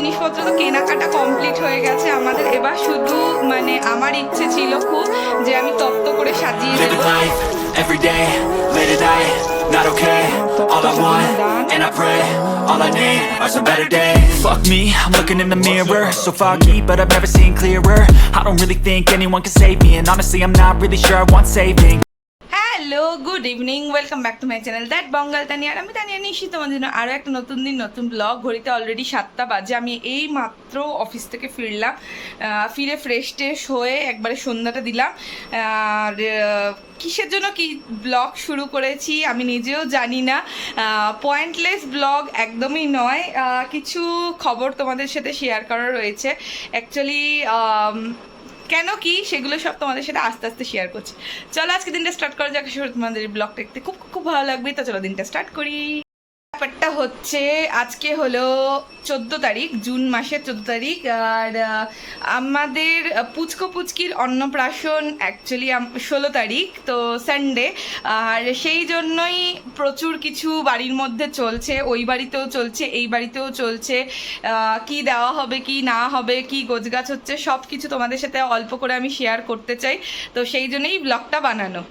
জিনিসপত্র তো কেনাকাটা কমপ্লিট হয়ে গেছে আমাদের এবার শুধু মানে আমার ইচ্ছে ছিল খুব যে আমি তত্ত্ব করে সাজিয়ে দেবো every day, late at night, not okay All I want, and I pray, all I need are some better days Fuck me, I'm looking in the mirror So foggy, but I've never seen clearer I don't really think anyone can save me And honestly, I'm not really sure I want saving hello good evening welcome back to my channel that Bangal Tania আর আমি তানিয়া নিশ্চিত তোমাদের জন্য আরও একটা নতুন দিন, নতুন blog ঘড়িতে অলরেডি সাতটা বাজে। আমি এই মাত্র অফিস থেকে ফিরলাম। ফিরে ফ্রেশ ট্রেশ হয়ে একবারে সন্ধ্যাটা দিলাম। আর কিসের জন্য কি ব্লগ শুরু করেছি আমি নিজেও জানি না। পয়েন্টলেস ব্লগ একদমই নয়। কিছু খবর তোমাদের সাথে শেয়ার করা রয়েছে। অ্যাকচুয়ালি কেন কি সেগুলো সব তোমাদের সাথে আস্তে আস্তে শেয়ার করছি। চলো আজকে দিনটা স্টার্ট করা যাক তোমাদের ব্লগ দেখতে। খুব খুব ভালো লাগবে। তো চলো দিনটা স্টার্ট করি। ব্যাপারটা হচ্ছে, আজকে হলো চোদ্দ তারিখ, জুন মাসের চোদ্দ তারিখ, আর আমাদের পুচকো পুচকির অন্নপ্রাশন অ্যাকচুয়ালি ষোলো তারিখ, তো সানডে আর সেই জন্যই প্রচুর কিছু বাড়ির মধ্যে চলছে, ওই বাড়িতেও চলছে, এই বাড়িতেও চলছে কি দেওয়া হবে, কি না হবে, কি গোছগাছ হচ্ছে সব কিছু তোমাদের সাথে অল্প করে আমি শেয়ার করতে চাই, তো সেই জন্যই ব্লগটা বানানো।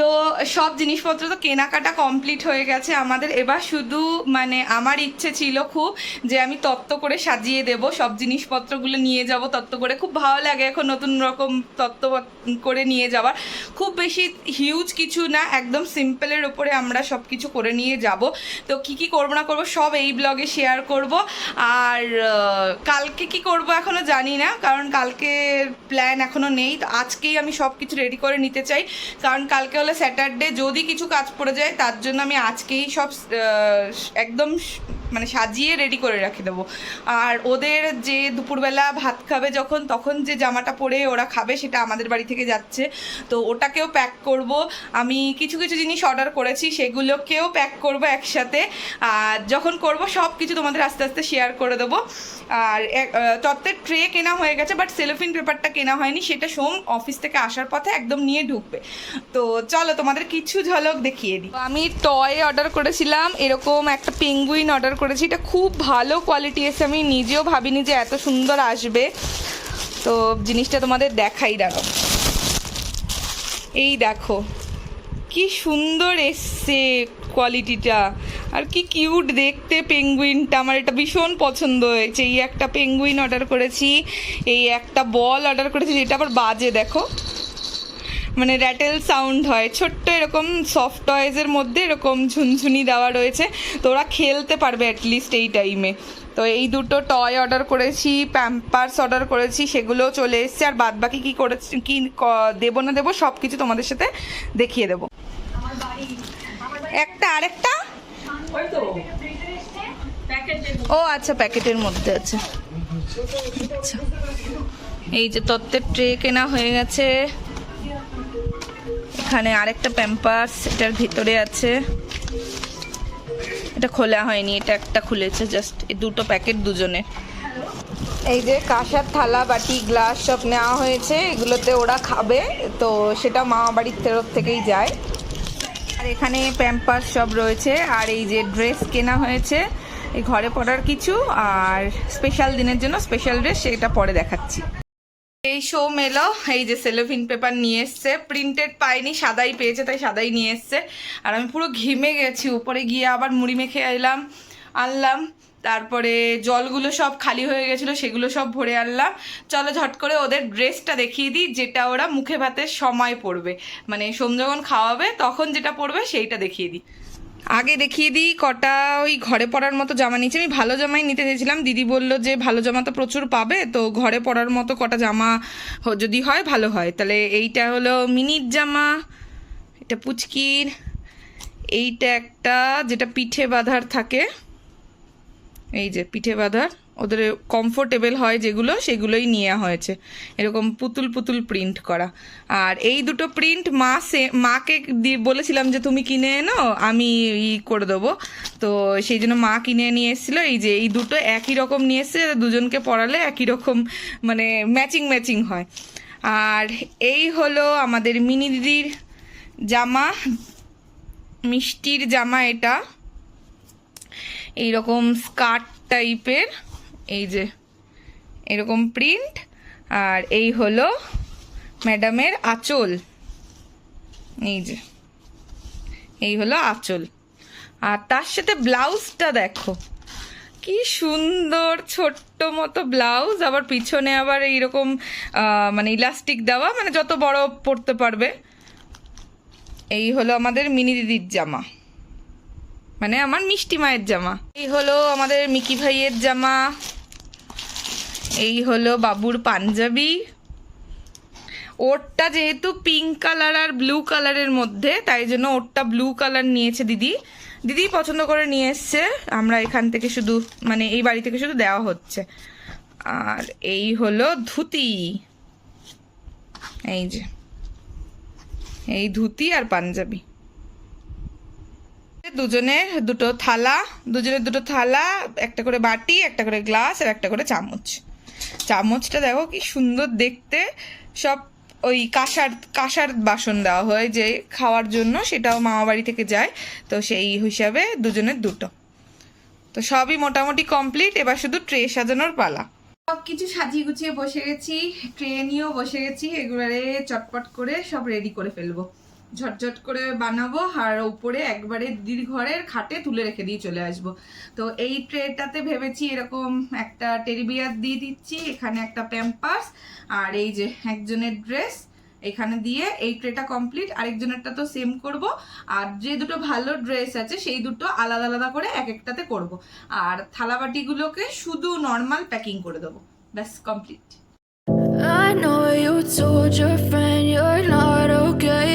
তো সব জিনিসপত্র তো কেনাকাটা কমপ্লিট হয়ে গেছে। আমাদের এবার শুধু মানে আমার ইচ্ছে ছিল খুব যে আমি তত্ত্ব করে সাজিয়ে দেব, সব জিনিসপত্রগুলো নিয়ে যাব তত্ত্ব করে। খুব ভালো লাগে এখন নতুন রকম তত্ত্ব করে নিয়ে যাওয়ার। খুব বেশি হিউজ কিছু না, একদম সিম্পলের ওপরে আমরা সব কিছু করে নিয়ে যাব। তো কি কি করব না করব সব এই ব্লগে শেয়ার করব। আর কালকে কি করব এখনও জানি না, কারণ কালকে প্ল্যান এখনও নেই। তো আজকেই আমি সব কিছু রেডি করে নিতে চাই। কারণ কালকে হলো স্যাটারডে যদি কিছু কাজ পড়ে যায় তার জন্য আমি আজকেই সব একদম মানে সাজিয়ে রেডি করে রাখে দেবো। আর ওদের যে দুপুরবেলা ভাত খাবে যখন, তখন যে জামাটা পরে ওরা খাবে সেটা আমাদের বাড়ি থেকে যাচ্ছে। তো ওটাকেও প্যাক করব। আমি কিছু কিছু জিনিস অর্ডার করেছি, সেগুলোকেও প্যাক করব একসাথে। আর যখন করব সব কিছু তোমাদের আস্তে আস্তে শেয়ার করে দেবো। আর তত্ত্বের ট্রে কেনা হয়ে গেছে বাট সেলোফিন পেপারটা কেনা হয়নি। সেটা সোম অফিস থেকে আসার পথে একদম নিয়ে ঢুকবে। তো চলো তোমাদের কিছু ঝলক দেখিয়ে দিই। আমি টয় অর্ডার করেছিলাম। এরকম একটা পেঙ্গুইন অর্ডার করেছি। এটা খুব ভালো কোয়ালিটি এসে আমি নিজেও ভাবিনি যে এত সুন্দর আসবে। তো জিনিসটা তোমাদের দেখাই দেখো এই দেখো, কি সুন্দর এসছে কোয়ালিটিটা আর কি কিউট দেখতে পেঙ্গুইনটা আমার এটা ভীষণ পছন্দ হয়েছে। এই একটা পেঙ্গুইন অর্ডার করেছি, এই একটা বল অর্ডার করেছি, যেটা আবার বাজে, দেখো। মানে র্যাটেল সাউন্ড হয়। ছোট্ট এরকম সফট টয়েজের মধ্যে এরকম ঝুনঝুনি দেওয়া রয়েছে। তো ওরা খেলতে পারবে অ্যাটলিস্ট এই টাইমে তো এই দুটো টয় অর্ডার করেছি প্যাম্পার্স অর্ডার করেছি, সেগুলোও চলে এসছে। আর বাদ বাকি কী করেছি, ক- দেবো না দেবো সব কিছু তোমাদের সাথে দেখিয়ে দেবো। একটা আরেকটা? ও আচ্ছা প্যাকেটের মধ্যে আছে। আচ্ছা। এই যে তত্ত্বের ট্রে কেনা হয়ে গেছে। এখানে আরেকটা প্যাম্পার্স এটার ভিতরে আছে। এটা খোলা হয়নি, এটা একটা খুলেছে জাস্ট এই দুটো প্যাকেট দুজনে। এই যে কাঁসার থালা, বাটি, গ্লাস সব নেওয়া হয়েছে, এগুলোতে ওরা খাবে, তো সেটা মা বাড়ির তরফ থেকেই যায়। আর এখানে প্যাম্পাস সব রয়েছে, আর এই যে ড্রেস কেনা হয়েছে, এই ঘরে পরার কিছু, আর স্পেশাল দিনের জন্য স্পেশাল ড্রেস সেটা পরে দেখাচ্ছি। এই শো মেলো, এই যে সেলোফিন পেপার নিয়ে এসছে। প্রিন্টেড পাইনি, সাদাই পেয়েছে, তাই সাদাই নিয়ে এসছে। আর আমি পুরো ঘিমে গেছি, উপরে গিয়ে আবার মুড়ি মেখে এলাম, আনলাম। তারপরে জলগুলো সব খালি হয়ে গেছিল, সেগুলো সব ভরে আনলাম। চলো ঝট করে ওদের ড্রেসটা দেখিয়ে দিই, যেটা ওরা মুখে ভাতের সময় পড়বে। মানে সোম যখন খাওয়াবে, তখন যেটা পড়বে, সেইটা দেখিয়ে দিই। আগে দেখিয়ে দিই, কটা ওই ঘরে পড়ার মতো জামা নিয়েছি। আমি ভালো জামাই নিতে চেয়েছিলাম। দিদি বলল যে, ভালো জামা তো প্রচুর পাবে, তো ঘরে পড়ার মতো কটা জামা যদি হয়, ভালো হয়। তাহলে এইটা হলো মিনির জামা, এটা পুচকির, এইটা একটা, যেটা পিঠে বাঁধার থাকে। এই যে, পিঠে বাঁধার। ওদের কমফোর্টেবল হয় যেগুলো, সেগুলোই নেওয়া হয়েছে। এরকম পুতুল পুতুল প্রিন্ট করা। আর এই দুটো প্রিন্ট মা সে, মাকে বলেছিলাম যে তুমি কিনে এনো, আমি ই করে দেবো। তো সেই জন্য মা কিনে নিয়ে এসেছিল। এই যে এই দুটো একই রকম নিয়ে এসছে, দুজনকে পরালে একই রকম মানে ম্যাচিং ম্যাচিং হয়। আর এই হলো আমাদের মিনি দিদির জামা। মিষ্টির জামা এটা। এইরকম স্কার্ট টাইপের এই যে, এরকম প্রিন্ট আর এই হলো ম্যাডামের আঁচল। এই যে, এই হলো আঁচল। আর তার সাথে ব্লাউজটা দেখো। কি সুন্দর ছোট্ট মতো ব্লাউজ আবার পিছনে আবার এইরকম মানে ইলাস্টিক দেওয়া মানে যত বড় পড়তে পারবে। এই হলো আমাদের মিনি দিদির জামা। মানে আমার মিষ্টি মায়ের জামা। এই হলো আমাদের মিকি ভাইয়ের জামা। এই হলো বাবুর পাঞ্জাবি। ওরটা যেহেতু পিঙ্ক কালার আর ব্লু কালারের মধ্যে, তাই জন্য ওরটা ব্লু কালার নিয়েছে দিদি। দিদি পছন্দ করে নিয়ে এসছে। আমরা এখান থেকে শুধু মানে এই বাড়ি থেকে শুধু দেওয়া হচ্ছে। আর এই হলো ধুতি। এই যে, এই ধুতি আর পাঞ্জাবি। দুজনের দুটো থালা, দুজনের দুটো থালা, একটা করে বাটি, একটা করে গ্লাস আর একটা করে চামচ। চামচটা দেখো কি সুন্দর দেখতে। সব ওই কাঁসার কাঁসার বাসন দেওয়া হয় যে খাওয়ার জন্য, সেটাও মামা বাড়ি থেকে যায়। তো সেই হিসাবে দুজনের দুটো। তো সবই মোটামুটি কমপ্লিট এবার শুধু ট্রে সাজানোর পালা। সব কিছু সাজিয়ে গুছিয়ে বসে গেছি, ট্রে নিয়েও বসে গেছি, এগুলারে চটপট করে সব রেডি করে ফেলব। ঝটঝট করে বানাবো আর উপরে একবারে দিদির ঘরের খাটে তুলে রেখে দিয়ে চলে আসব। তো এই ট্রেটাতে ভেবেছি এরকম একটা টেরিবিয়ার দিয়ে দিচ্ছি, এখানে একটা প্যাম্পাস আর এই যে একজনের ড্রেস, এখানে দিয়ে এই ট্রেটা কমপ্লিট। আরেকজনেরটা তো সেম করব। আর যে দুটো ভালো ড্রেস আছে, সেই দুটো আলাদা আলাদা করে এক একটাতে করব। আর থালাবাটিগুলোকে শুধু নর্মাল প্যাকিং করে দেবো। ব্যাস, complete. I know you told your friend you're not okay.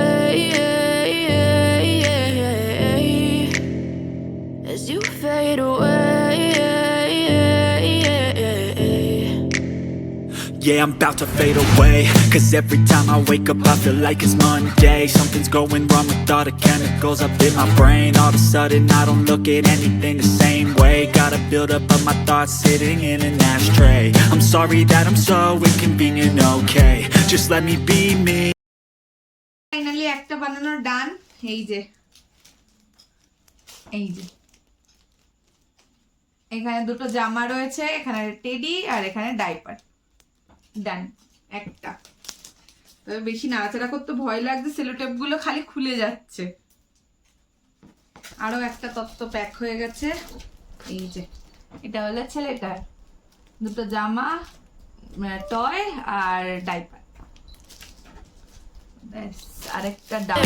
Yeah, I'm about to fade away Cause every time I wake up I feel like it's Monday Something's going wrong with all the chemicals up in my brain All of a sudden I don't look at anything the same way Gotta build up of my thoughts sitting in an ashtray I'm sorry that I'm so inconvenient, okay Just let me be me finally একটা বানানোর ডান এই যে এই যে এখানে দুটো জামা রয়েছে এখানে টেডি আর এখানে ডাইপার ডান একটা। তবে বেশি নাড়াচাড়া করতে ভয় লাগছে সেলোটেপগুলো খালি খুলে যাচ্ছে। আরও একটা তত্ত্ব প্যাক হয়ে গেছে। এই যে, এটা হলো ছেলেটার দুটো জামা টয় আর ডাইপার আরেকটা ডান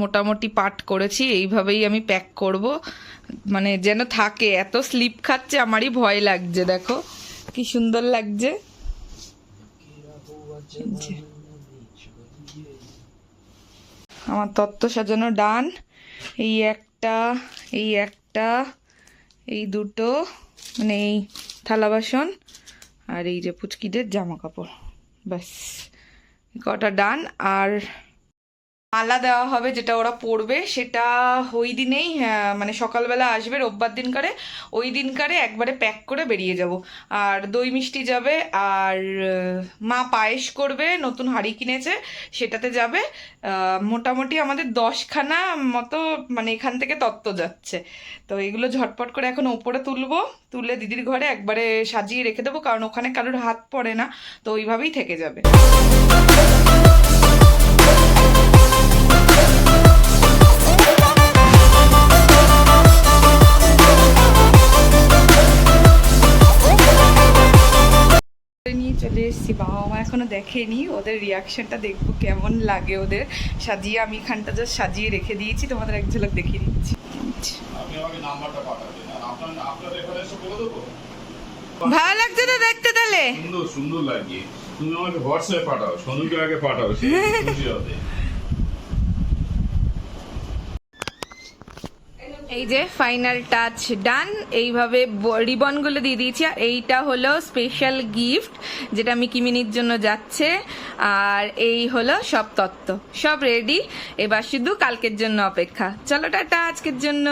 মোটামুটি পাট করেছি, এইভাবেই আমি প্যাক করব। মানে যেন থাকে, এত স্লিপ খাচ্ছে, আমারই ভয় লাগছে, দেখো। কি সুন্দর লাগছে। আমার তত্ত্ব সাজানো ডান। এই একটা এই একটা, এই দুটো মানে এই থালা বাসন আর এই যে পুচকিদের জামা কাপড় ব্যাস কটা ডান আর মালা দেওয়া হবে যেটা ওরা পরবে সেটা ওই দিনেই মানে সকালবেলা আসবে, রোববার দিনকারে, ওই দিনকারে একবারে প্যাক করে বেরিয়ে যাব। আর দই মিষ্টি যাবে, আর মা পায়েস করবে, নতুন হাঁড়ি কিনেছে, সেটাতে যাবে। মোটামুটি আমাদের দশখানা মতো মানে এখান থেকে তত্ত্ব যাচ্ছে। তো এগুলো ঝটপট করে এখন ওপরে তুলবো, তুলে দিদির ঘরে একবারে সাজিয়ে রেখে দেবো, কারণ ওখানে কারোর হাত পড়ে না, তো ওইভাবেই থেকে যাবে। এখনও দেখেনি ওদের রিয়াকশনটা দেখব কেমন লাগে ওদের। সাজিয়ে আমি এখানটা জাস্ট সাজিয়ে রেখে দিয়েছি তোমাদের এক ঝলক দেখিয়ে দিচ্ছি। ভালো লাগছে তো দেখতে তাহলে। সুন্দর সুন্দর লাগে তুমি আমাকে হোয়াটসঅ্যাপ পাঠাও সনুকে আগে পাঠাও সে খুশি হবে। এই যে ফাইনাল টাচ ডান এইভাবে রিবনগুলো দিয়ে দিয়েছি। আর এইটা হলো স্পেশাল গিফট যেটা আমি কিমিনির জন্য যাচ্ছে। আর এই হলো সব তত্ত্ব। সব রেডি এবার শুধু কালকের জন্য অপেক্ষা। চলো, টাটা, আজকের জন্য।